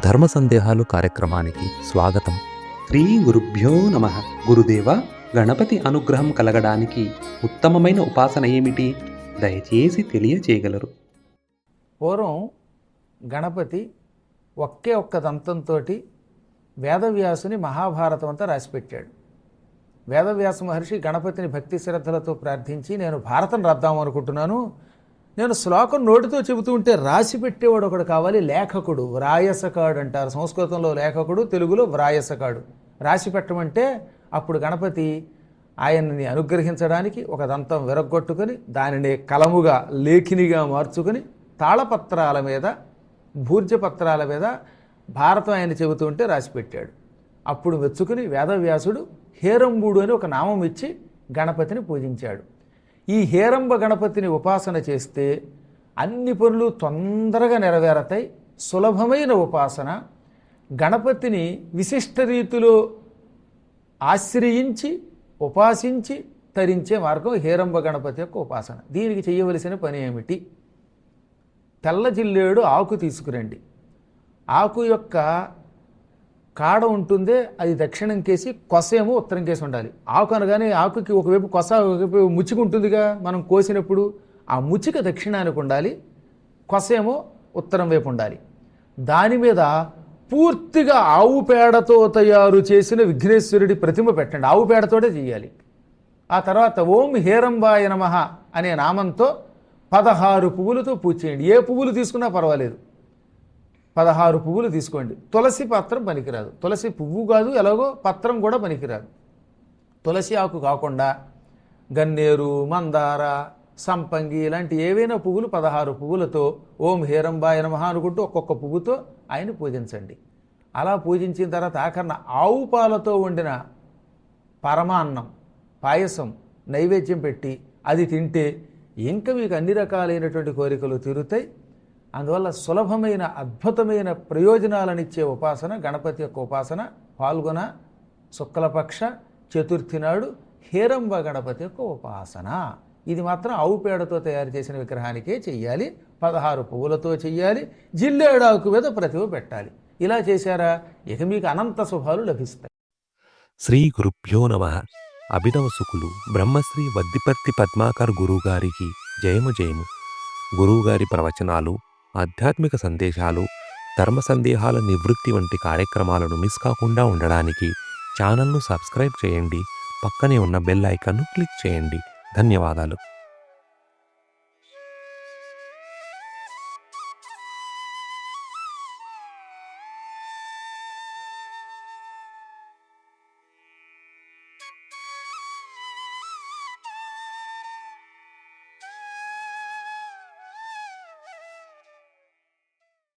ధర్మ సందేహాలు కార్యక్రమానికి స్వాగతం. శ్రీ గురుభ్యో నమ. గురుదేవ గణపతి అనుగ్రహం కలగడానికి ఉత్తమమైన ఉపాసన ఏమిటి? దయచేసి తెలియచేయగలరు. పూర్వం గణపతి ఒకే ఒక్క దంతంతో వేదవ్యాసుని మహాభారతం అంతా రాసిపెట్టాడు. వేదవ్యాస మహర్షి గణపతిని భక్తి శ్రద్ధలతో ప్రార్థించి నేను భారతం రాద్దాం అనుకుంటున్నాను. నేను శ్లోకం నోటితో చెబుతూ ఉంటే రాసి పెట్టేవాడు ఒకడు కావాలి లేఖకుడు. వ్రాయసకాడు అంటారు. సంస్కృతంలో లేఖకుడు తెలుగులో వ్రాయసకాడు. రాసి పెట్టమంటే అప్పుడు గణపతి ఆయన్ని అనుగ్రహించడానికి ఒక దంతం విరగొట్టుకొని దానిని కలముగా లేఖినిగా మార్చుకొని తాళపత్రాల మీద భూర్జపత్రాల మీద భారతం ఆయన చెబుతూ ఉంటే రాసిపెట్టాడు అప్పుడు మెచ్చుకుని వేదవ్యాసుడు హేరంబుడు అని ఒక నామం ఇచ్చి గణపతిని పూజించాడు. ఈ హేరంబ గణపతిని ఉపాసన చేస్తే అన్ని పనులు తొందరగా నెరవేరతాయి. సులభమైన ఉపాసన. గణపతిని విశిష్ట రీతిలో ఆశ్రయించి ఉపాసించి తరించే మార్గం హేరంబ గణపతి యొక్క ఉపాసన. దీనికి చేయవలసిన పని ఏమిటి? తెల్ల జిల్లేడు ఆకు తీసుకురండి. ఆకు యొక్క కాడ ఉంటుంది అది దక్షిణం కేసి కొస ఏమో ఉత్తరం కేసి ఉండాలి. ఆకు అనగానే ఆకుకి ఒకవైపు కొస ఒకవైపు ముచ్చిక ఉంటుందిగా మనం కోసినప్పుడు. ఆ ముచ్చిక దక్షిణానికి ఉండాలి కొస ఏమో ఉత్తరం వైపు ఉండాలి. దాని మీద పూర్తిగా ఆవు పేడతో తయారు చేసిన విఘ్నేశ్వరుడి ప్రతిమ పెట్టండి. ఆవు పేడతోటే చేయాలి. ఆ తర్వాత ఓం హేరంబాయ నమ అనే నామంతో పదహారు పువ్వులతో పూజ చేయండి. ఏ పువ్వులు తీసుకున్నా పర్వాలేదు. పదహారు పువ్వులు తీసుకోండి. తులసి పత్రం పనికిరాదు. తులసి పువ్వు కాదు ఎలాగో పత్రం కూడా పనికిరాదు. తులసి ఆకు కాకుండా గన్నేరు మందార సంపంగి ఇలాంటి ఏవైనా పువ్వులు పదహారు పువ్వులతో ఓం హేరంబాయ నమః అనుకుంటూ ఒక్కొక్క పువ్వుతో ఆయన పూజించండి. అలా పూజించిన తర్వాత ఆఖరణ ఆవు పాలతో వండిన పరమాన్నం పాయసం నైవేద్యం పెట్టి అది తింటే ఇంకా మీకు అన్ని రకాలైనటువంటి కోరికలు తీరుతాయి. అందువల్ల సులభమైన అద్భుతమైన ప్రయోజనాలనిచ్చే ఉపాసన గణపతి యొక్క ఉపాసన పాల్గొన శుక్లపక్ష చతుర్థి నాడు హేరంబ గణపతి యొక్క ఉపాసన. ఇది మాత్రం ఆవు పేడతో తయారు చేసిన విగ్రహానికే చెయ్యాలి పదహారు పువ్వులతో చెయ్యాలి జిల్లేడాకు మీద ప్రతిభ పెట్టాలి. ఇలా చేశారా ఇక మీకు అనంత శుభాలు లభిస్తాయి. శ్రీ గురుభ్యో నమ. అభినవ సుకులు బ్రహ్మశ్రీ వద్దిపర్తి పద్మాకర్ గురువుగారికి జయము జయము. గురువుగారి ప్రవచనాలు ఆధ్యాత్మిక సందేశాలు ధర్మ సందేహాల నివృత్తి వంటి కార్యక్రమాలను మిస్ కాకుండా ఉండడానికి ఛానల్ను సబ్స్క్రైబ్ చేయండి. పక్కనే ఉన్న బెల్ ఐకాన్ను క్లిక్ చేయండి. ధన్యవాదాలు.